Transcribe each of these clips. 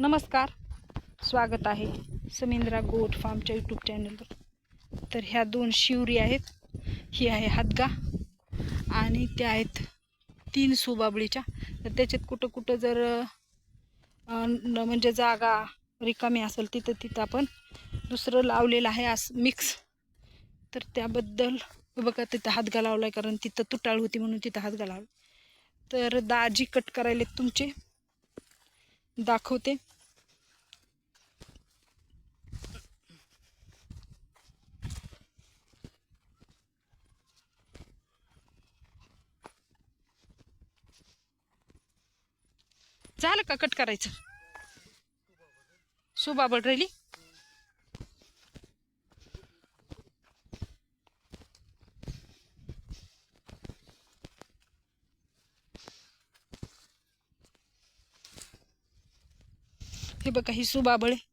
नमस्कार. स्वागत आहे समिंद्रा गोट फार्मच्या यूट्यूब चॅनलवर तर ह्या दोन शिवरी आहेत. ही आहे हातगा आणि त्या आहेत तीन सुबाबळीच्या. तर त्याच्यात कुठं कुठं जर म्हणजे जागा रिकामी असेल तिथं तिथं आपण दुसरं लावलेलं आहे असं मिक्स तर त्याबद्दल बघा तिथं हातगा लावला आहे कारण तिथं तुटाळ होती म्हणून तिथं हातगा लावला तर दाजी कट करायला तुमचे. दाखवते. झालं का? कट करायचं. सुबाबड राहिली. हे बघा ही सुबाबळ आहे.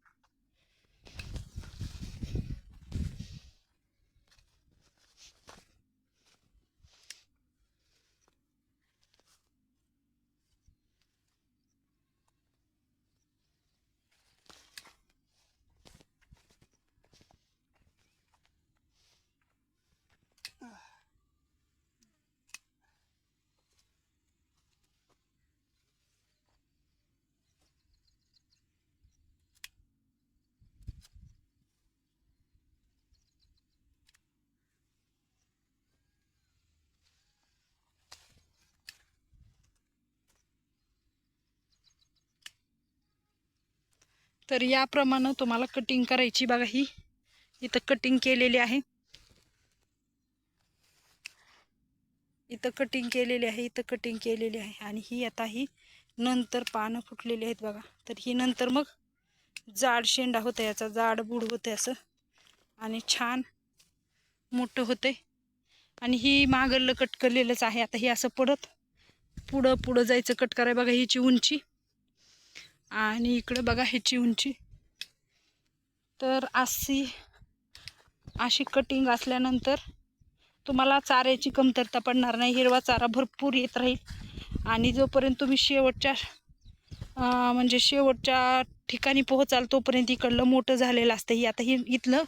तर याप्रमाणे तुम्हाला कटिंग करायची बघा ही. इथं कटिंग केलेली आहे. इथं कटिंग केलेली आहे इथं कटिंग केलेली आहे. आणि ही आता ही नंतर पानं फुटलेली आहेत बघा. तर ही नंतर मग जाड शेंडा होतं याचा जाड बुड होतं असं. आणि छान मोठं होते आणि ही मागलं कट केलेलंच आहे. आता ही असं पडत पुढं पुढं जायचं कट कराय बघा हिची उंची. आणि इकडं बघा ह्याची उंची. तर अशी अशी कटिंग असल्यानंतर तुम्हाला चाऱ्याची कमतरता पडणार नाही. हिरवा चारा भरपूर येत राहील. आणि जोपर्यंत तुम्ही शेवटच्या म्हणजे शेवटच्या ठिकाणी पोहोचाल तोपर्यंत इकडलं मोठं झालेलं असतं. ही आता ही इथलं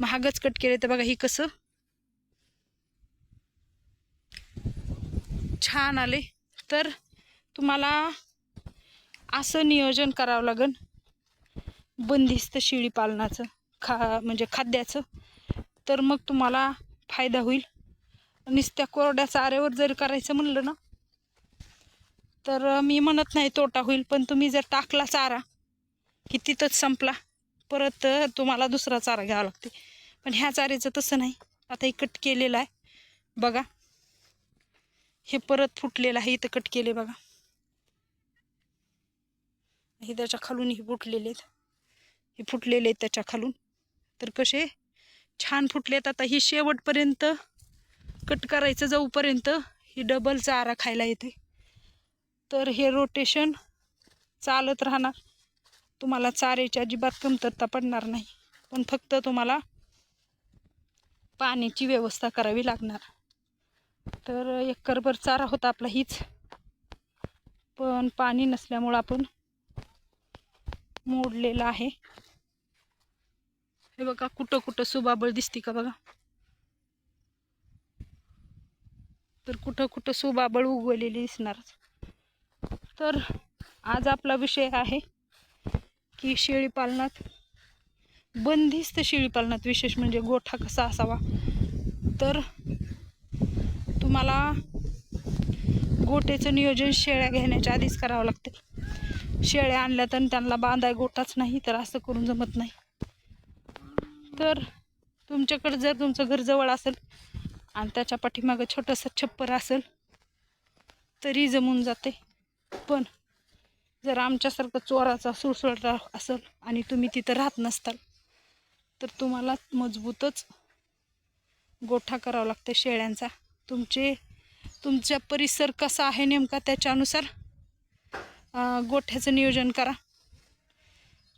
महागच कट केलं तर बघा ही कसं छान आले तर तुम्हाला असं नियोजन करावं लागेल बंदिस्त शेळी पालनाचं खा म्हणजे खाद्याचं. तर मग तुम्हाला फायदा होईल. नुसत्या कोरड्या चाऱ्यावर जर करायचं म्हणलं ना तर मी म्हणत नाही तोटा होईल पण तुम्ही जर टाकला चारा की तिथंच संपला परत तुम्हाला दुसरा चारा घ्यावा लागते. पण ह्या चाऱ्याचं तसं नाही. आता हे कट केलेलं आहे. बघा. हे परत फुटलेलं आहे इथं कट केले बघा. हे त्याच्या खालून हे फुटलेले आहेत. हे फुटलेले आहेत त्याच्या खालून. तर कसे? छान फुटलेत. आता ही शेवटपर्यंत कट करायचं जाऊपर्यंत ही डबल चारा खायला येते. तर हे रोटेशन चालत राहणार. तुम्हाला चाऱ्याची अजिबात कमतरता पडणार नाही. पण फक्त तुम्हाला पाण्याची व्यवस्था करावी लागणार. तर एकरभर चारा होता आपला हीच. पण पाणी नसल्यामुळं आपण मोडलेला आहे. हे बघा कुठं कुठं सुबाबळ दिसते का बघा. तर कुठं कुठं सुबाबळ उगवलेली दिसणार. तर आज आपला विषय आहे की शेळी पालनात बंदिस्त शेळी पालनात विशेष म्हणजे गोठा कसा असावा. तर तुम्हाला गोटेचं नियोजन शेळ्या घेण्याच्या आधीच करावं लागतं. शेळ्या आणल्या तर त्यांना बांधाय गोटाच नाही तर असं करून जमत नाही. तर तुमच्याकडे जर तुमचं घर जवळ असेल आणि त्याच्या पाठीमागं छोटंसं छप्पर असेल तरी जमून जाते. पण जर आमच्यासारखं चोराचा सुळसुळटा असेल आणि तुम्ही तिथं राहत नसताल तर तुम्हाला मजबूतच गोठा करावा लागतो शेळ्यांचा. तुमचे तुमचा परिसर कसा आहे नेमका त्याच्यानुसार गोठ्याचं नियोजन करा.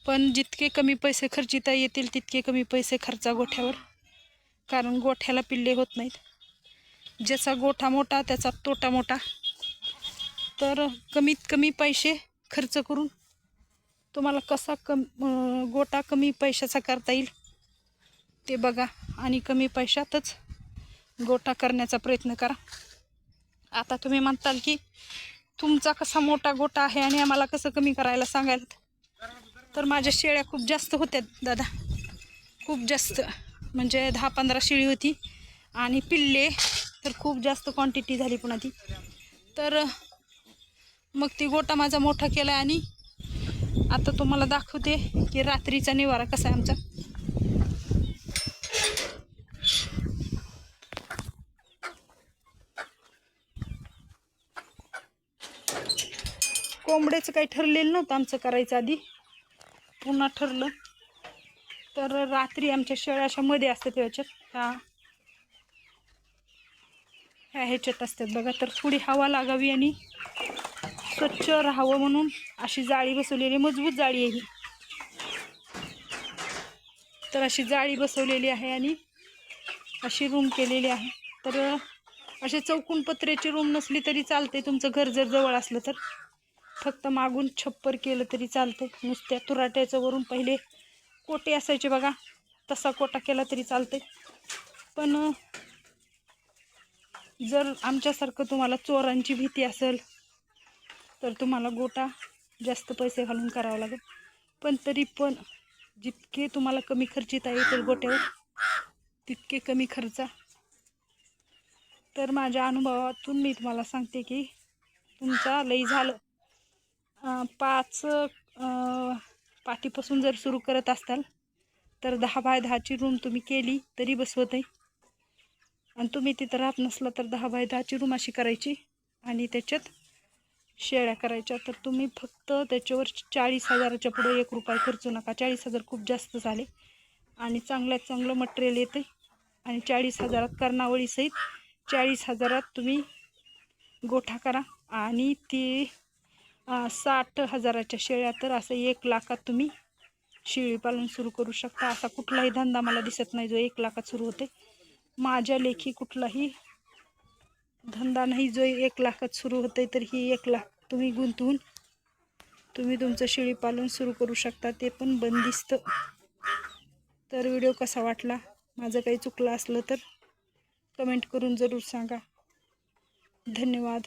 पण जितके कमी पैसे खर्चिता येतील तितके कमी पैसे खर्चा गोठ्यावर. कारण गोठ्याला पिल्ले होत नाहीत. ज्याचा गोठा मोठा त्याचा तोटा मोठा. तर कमीत कमी पैसे खर्च करून तुम्हाला कसा कम गोटा कमी पैशाचा करता येईल ते बघा. आणि कमी पैशातच गोटा करण्याचा प्रयत्न करा. आता तुम्ही म्हणताल की तुमचा कसा मोठा गोटा आहे आणि आम्हाला कसं कमी करायला सांगाल? तर माझ्या शेळ्या खूप जास्त होत्या दादा. खूप जास्त. म्हणजे दहा पंधरा शेळी होती. आणि पिल्ले तर खूप जास्त क्वांटिटी झाली पुन्हा ती तर मग ती गोटा माझा मोठा केला आणि आता तुम्हाला दाखवते की रात्रीचा निवारा कसा आहे आमचा. कोंबड्याचं काही ठरलेलं नव्हतं आमचं करायचं आधी. पुन्हा ठरलं. तर रात्री आमच्या शेळ्या अशा मध्ये असतात ह्याच्यात ह्या ह्या ह्याच्यात असतात बघा. तर थोडी हवा लागावी आणि स्वच्छ राहावं म्हणून अशी जाळी बसवलेली मजबूत जाळी आहे ही. तर अशी जाळी बसवलेली आहे आणि अशी रूम केलेली आहे. तर असे चौकून पत्र्याची रूम नसली तरी चालते तुमचं घर जर जवळ असलं तर. फक्त मागून छप्पर केलं तरी चालतं नुसत्या तुराट्याचं वरून पहिले कोटे असायचे बघा. तसा कोटा केला तरी चालते पण जर आमच्यासारखं तुम्हाला चोरांची भीती असेल तर तुम्हाला गोटा जास्त पैसे घालून करावा लागेल. पण तरी पण जितके तुम्हाला कमी खर्चिता येतील गोट्यावर तितके कमी खर्चा. तर माझ्या अनुभवातून मी तुम्हाला सांगते की तुमचा लई झालं. पाच पाठीपासून जर सुरू करत असताल तर दहा बाय दहाची रूम तुम्ही केली तरी बसवत आहे आणि तुम्ही तिथं राहत नसला तर दहा बाय दहाची रूम अशी करायची आणि त्याच्यात शेळ्या करायच्या. तर तुम्ही फक्त त्याच्यावर चाळीस हजाराच्या पुढे एक रुपये खर्चू नका. चाळीस हजार खूप जास्त झाले. आणि चांगल्यात चांगलं मटेरियल येतं आणि चाळीस हजारात कर्णावळीसहित चाळीस हजारात तुम्ही गोठा करा. आणि ती साठ हजाराच्या शेळ्या तर असं एक लाखात तुम्ही शेळी पालन सुरू करू शकता. असा कुठलाही धंदा मला दिसत नाही जो एक लाखात सुरू होते. माझ्या लेखी कुठलाही धंदा नाही जो एक लाखात सुरू होते तर ही एक लाख तुम्ही गुंतवून तुम्ही तुमचं शेळीपालन सुरू करू शकता. ते पण बंदिस्त. तर व्हिडिओ कसा वाटला? माझं काही चुकलं असलं तर कमेंट करून जरूर सांगा. धन्यवाद.